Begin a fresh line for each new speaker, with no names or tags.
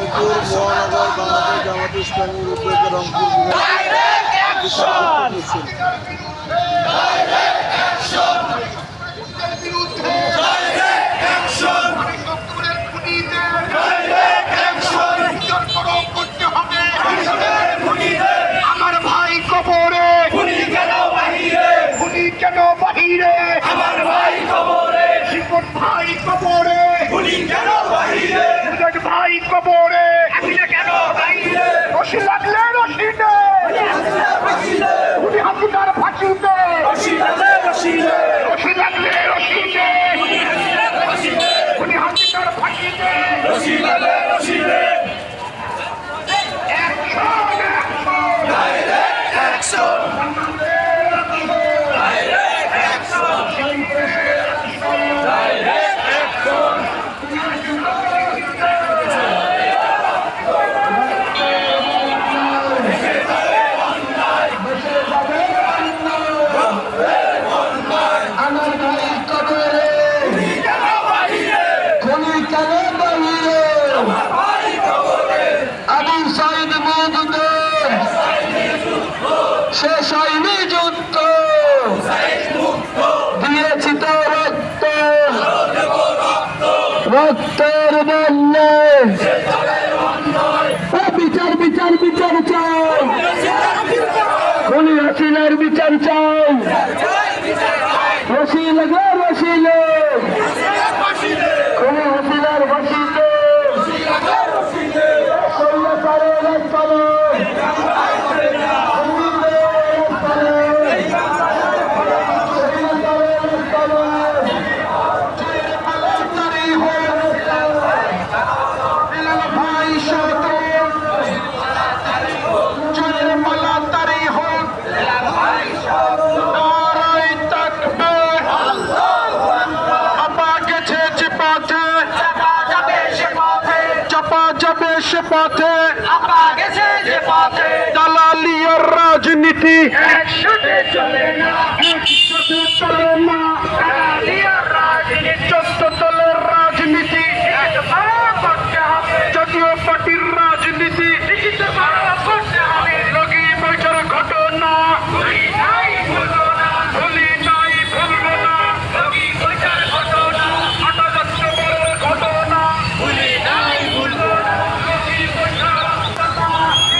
রংপুর মহানগর বাংলাদেশ
জামাত ইসলামী উদ্যোগে
রংপুর বিভাগের বাহিরে
রশি লাগলে রশি নে
বাহিরে
খুনি হাসিনার ফাঁসিতে
রশিদে রশিদে
রশি লাগলে রশি নে
রশিদে
খুনি হাসিনার ফাঁসিতে
রশিদে রশিদে অ্যাকশন ডাইরেক্ট
রক্তের বন্যে। বিচার বিচার বিচার চাও খুনি হাসিনার বিচার চাই
সে পথে। দালালিয়ার রাজনীতি। চলে না। চলে না।